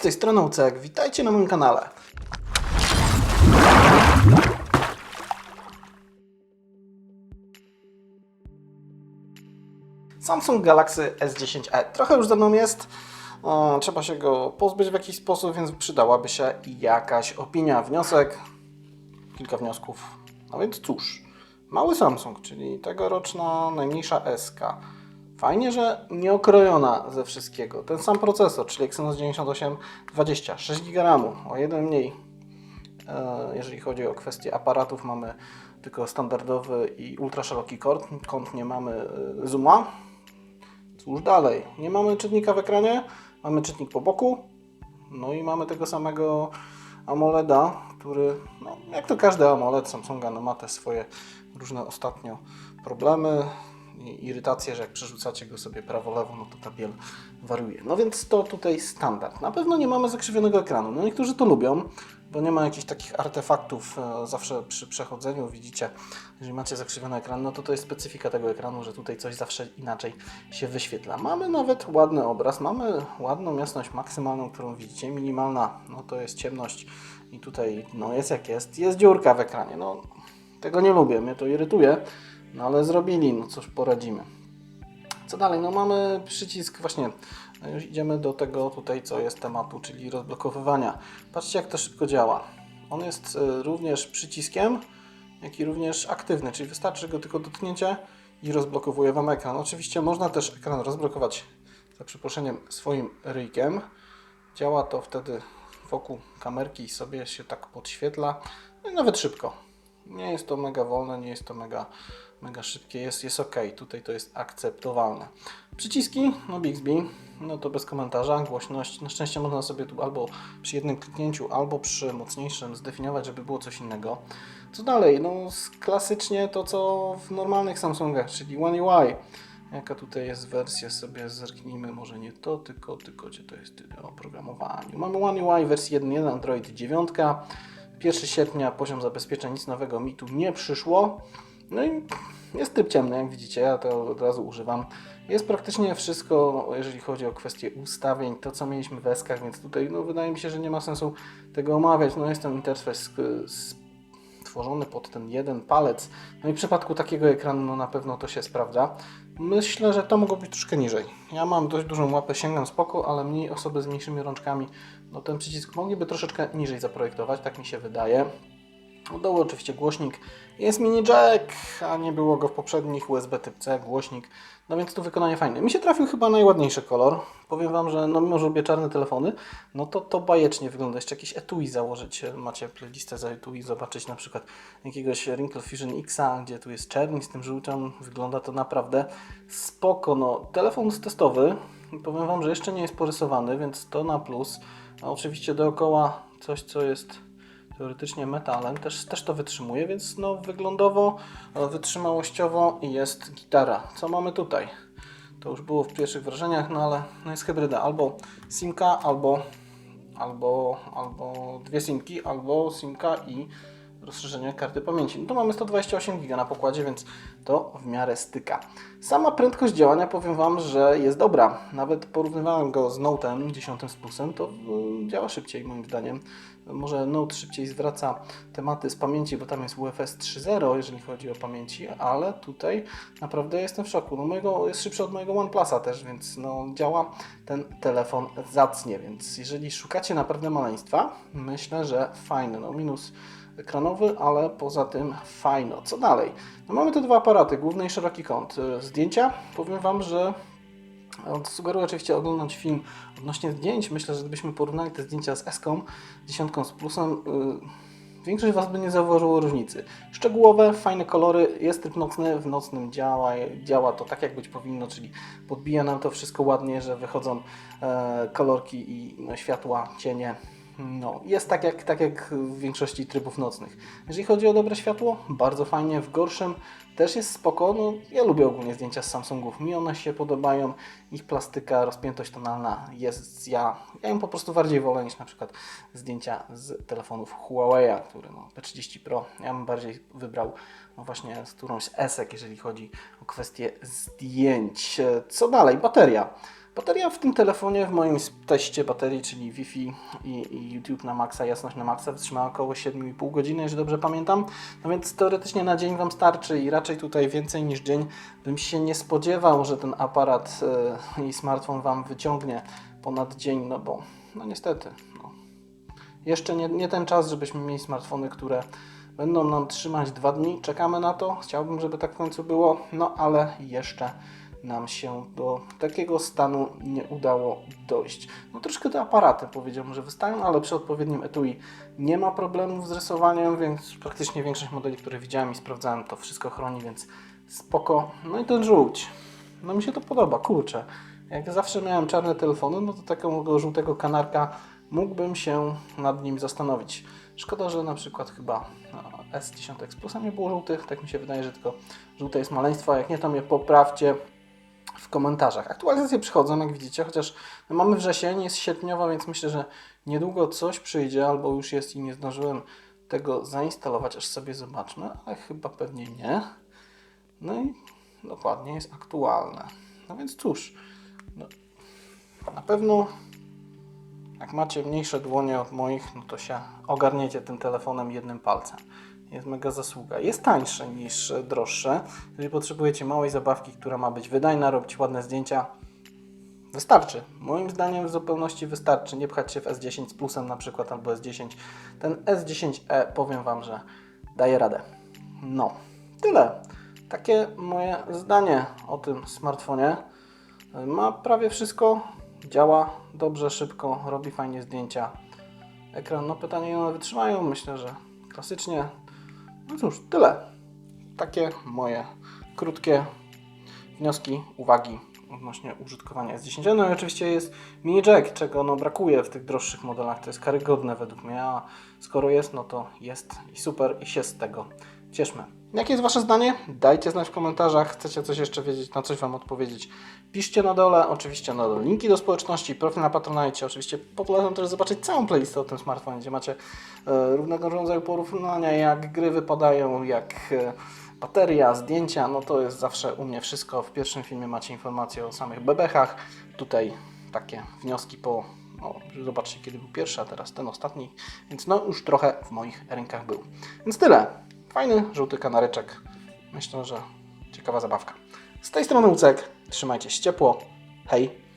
z tej strony Ucek, witajcie na moim kanale. Samsung Galaxy S10e. Trochę już ze mną jest. Trzeba się go pozbyć w jakiś sposób, więc przydałaby się jakaś opinia, wniosek, kilka wniosków. A więc cóż, mały Samsung, czyli tegoroczna najmniejsza SK. Fajnie, że nie okrojona ze wszystkiego. Ten sam procesor, czyli Exynos 9820, 6 GB o jeden mniej. E, Jeżeli chodzi o kwestię aparatów, mamy tylko standardowy i ultra szeroki kąt, kąt nie mamy e, zooma. Cóż dalej? Nie mamy czytnika w ekranie, mamy czytnik po boku, no i mamy tego samego AMOLEDa, który, no, jak to każdy AMOLED Samsunga, no, ma te swoje różne ostatnio problemy i irytacje, że jak przerzucacie go sobie prawo-lewo, no to ta biel wariuje. No więc to tutaj standard. Na pewno nie mamy zakrzywionego ekranu. No niektórzy to lubią, bo nie ma jakichś takich artefaktów e, zawsze przy przechodzeniu. Widzicie, jeżeli macie zakrzywiony ekran, no to to jest specyfika tego ekranu, że tutaj coś zawsze inaczej się wyświetla. Mamy nawet ładny obraz, mamy ładną jasność maksymalną, którą widzicie, minimalna, no to jest ciemność i tutaj no jest jak jest, jest dziurka w ekranie, no tego nie lubię, mnie to irytuje, no ale zrobili, no cóż poradzimy. Co dalej? No mamy przycisk właśnie, no już idziemy do tego tutaj, co jest tematu, czyli rozblokowywania. Patrzcie jak to szybko działa. On jest e, również przyciskiem, jak i również aktywny, czyli wystarczy go tylko dotknięcie i rozblokowuje Wam ekran. Oczywiście można też ekran rozblokować za przeproszeniem swoim ryjkiem. Działa to wtedy wokół kamerki i sobie się tak podświetla, no i nawet szybko. Nie jest to mega wolne, nie jest to mega, mega szybkie, jest, jest ok, tutaj to jest akceptowalne. Przyciski, no Bixby, no to bez komentarza, głośność, na szczęście można sobie tu albo przy jednym kliknięciu, albo przy mocniejszym zdefiniować, żeby było coś innego. Co dalej? No klasycznie to co w normalnych Samsungach, czyli One UI. Jaka tutaj jest wersja, sobie zerknijmy, może nie to, tylko, tylko gdzie to jest o oprogramowaniu. Mamy One UI wersję 1.1, Android 9. 1 sierpnia poziom zabezpieczeń, nic nowego mi tu nie przyszło. No i jest tryb ciemny, jak widzicie, ja to od razu używam. Jest praktycznie wszystko, jeżeli chodzi o kwestie ustawień, to co mieliśmy w eskach, więc tutaj no, wydaje mi się, że nie ma sensu tego omawiać. No jest ten interfejs stworzony pod ten jeden palec. No i w przypadku takiego ekranu no na pewno to się sprawdza. Myślę, że to mogło być troszkę niżej. Ja mam dość dużą łapę, sięgam spoko, ale mniej osoby z mniejszymi rączkami, no ten przycisk mogliby troszeczkę niżej zaprojektować, tak mi się wydaje. Od dołu oczywiście głośnik. Jest mini jack, a nie było go w poprzednich USB typ C, głośnik. No więc tu wykonanie fajne. Mi się trafił chyba najładniejszy kolor. Powiem Wam, że no mimo, że lubię czarne telefony, no to to bajecznie wygląda. Jeszcze jakieś etui założyć. Macie playlistę za etui, zobaczyć na przykład jakiegoś Wrinkle Fusion Xa, gdzie tu jest czerni z tym żółcią. Wygląda to naprawdę spoko. No, telefon jest testowy. Powiem Wam, że jeszcze nie jest porysowany, więc to na plus. A oczywiście dookoła coś, co jest teoretycznie metalem, też, też to wytrzymuje, więc no wyglądowo, e, wytrzymałościowo jest gitara. Co mamy tutaj? To już było w pierwszych wrażeniach, no ale no jest hybryda. Albo simka, albo, albo, albo dwie simki, albo simka i rozszerzenie karty pamięci. No to mamy 128 GB na pokładzie, więc to w miarę styka. Sama prędkość działania powiem Wam, że jest dobra. Nawet porównywałem go z Note'em 10 z plusem, to y, działa szybciej moim zdaniem. Może Note szybciej zwraca tematy z pamięci, bo tam jest UFS 3.0, jeżeli chodzi o pamięci, ale tutaj naprawdę jestem w szoku. No mojego, jest szybszy od mojego OnePlusa też, więc no, działa ten telefon zacnie, więc jeżeli szukacie naprawdę maleństwa, myślę, że fajny. No minus ekranowy, ale poza tym fajno. Co dalej? No mamy te dwa aparaty, główny i szeroki kąt. Y, Zdjęcia, powiem Wam, że on Sugeruję oczywiście oglądać film odnośnie zdjęć. Myślę, że gdybyśmy porównali te zdjęcia z S-ką, dziesiątką z plusem, yy, większość Was by nie zauważyło różnicy. Szczegółowe, fajne kolory, jest tryb nocny, w nocnym działa, działa to tak jak być powinno, czyli podbija nam to wszystko ładnie, że wychodzą e, kolorki i no, światła, cienie. No, jest tak jak, tak jak w większości trybów nocnych. Jeżeli chodzi o dobre światło, bardzo fajnie, w gorszym też jest spoko. No, ja lubię ogólnie zdjęcia z Samsungów, mi one się podobają, ich plastyka, rozpiętość tonalna jest, ja, ja ją po prostu bardziej wolę niż na przykład zdjęcia z telefonów Huawei, który no, P30 Pro, ja bym bardziej wybrał no właśnie z którąś esek, jeżeli chodzi o kwestię zdjęć. Co dalej? Bateria. Bateria w tym telefonie, w moim teście baterii, czyli Wi-Fi i, i YouTube na maksa, jasność na maksa, wytrzymała około 7,5 godziny, jeżeli dobrze pamiętam. No więc teoretycznie na dzień Wam starczy i raczej tutaj więcej niż dzień bym się nie spodziewał, że ten aparat e, i smartfon Wam wyciągnie ponad dzień, no bo no niestety, no, jeszcze nie, nie ten czas, żebyśmy mieli smartfony, które będą nam trzymać dwa dni. Czekamy na to. Chciałbym, żeby tak w końcu było, no ale jeszcze nam się do takiego stanu nie udało dojść. No troszkę te aparaty powiedziałbym, że wystają, ale przy odpowiednim etui nie ma problemów z rysowaniem, więc praktycznie większość modeli, które widziałem i sprawdzałem, to wszystko chroni, więc spoko. No i ten żółć. No mi się to podoba, kurczę. Jak zawsze miałem czarne telefony, no to takiego żółtego kanarka mógłbym się nad nim zastanowić. Szkoda, że na przykład chyba no, S10 X Plusa nie było żółtych, tak mi się wydaje, że tylko żółte jest maleństwo, jak nie to mnie poprawcie komentarzach. Aktualizacje przychodzą, jak widzicie, chociaż no, mamy wrzesień, jest sierpniowa, więc myślę, że niedługo coś przyjdzie, albo już jest i nie zdążyłem tego zainstalować, aż sobie zobaczmy, ale chyba pewnie nie. No i dokładnie jest aktualne. No więc cóż, no, na pewno jak macie mniejsze dłonie od moich, no to się ogarniecie tym telefonem jednym palcem. Jest mega zasługa. Jest tańsze niż droższe. Jeżeli potrzebujecie małej zabawki, która ma być wydajna, robić ładne zdjęcia, wystarczy. Moim zdaniem w zupełności wystarczy. Nie pchać się w S10 z plusem na przykład albo S10. Ten S10e powiem Wam, że daje radę. No, tyle. Takie moje zdanie o tym smartfonie. Ma prawie wszystko. Działa dobrze, szybko, robi fajnie zdjęcia. Ekran, no pytanie, ile one wytrzymają? Myślę, że klasycznie. No cóż, tyle. Takie moje krótkie wnioski, uwagi odnośnie użytkowania S10. No i oczywiście jest mini jack, czego no brakuje w tych droższych modelach. To jest karygodne według mnie, a skoro jest, no to jest i super i się z tego cieszmy. Jakie jest Wasze zdanie? Dajcie znać w komentarzach. Chcecie coś jeszcze wiedzieć, na coś Wam odpowiedzieć? Piszcie na dole. Oczywiście na dole linki do społeczności, profil na Patronite. Oczywiście polecam też zobaczyć całą playlistę o tym smartfonie, gdzie macie e, rodzaju porównania, jak gry wypadają, jak e, bateria, zdjęcia. No to jest zawsze u mnie wszystko. W pierwszym filmie macie informacje o samych bebechach. Tutaj takie wnioski po no, zobaczcie, kiedy był pierwszy, a teraz ten ostatni, więc no już trochę w moich rękach był. Więc tyle. Fajny, żółty kanaryczek. Myślę, że ciekawa zabawka. Z tej strony Ucek. Trzymajcie się ciepło. Hej!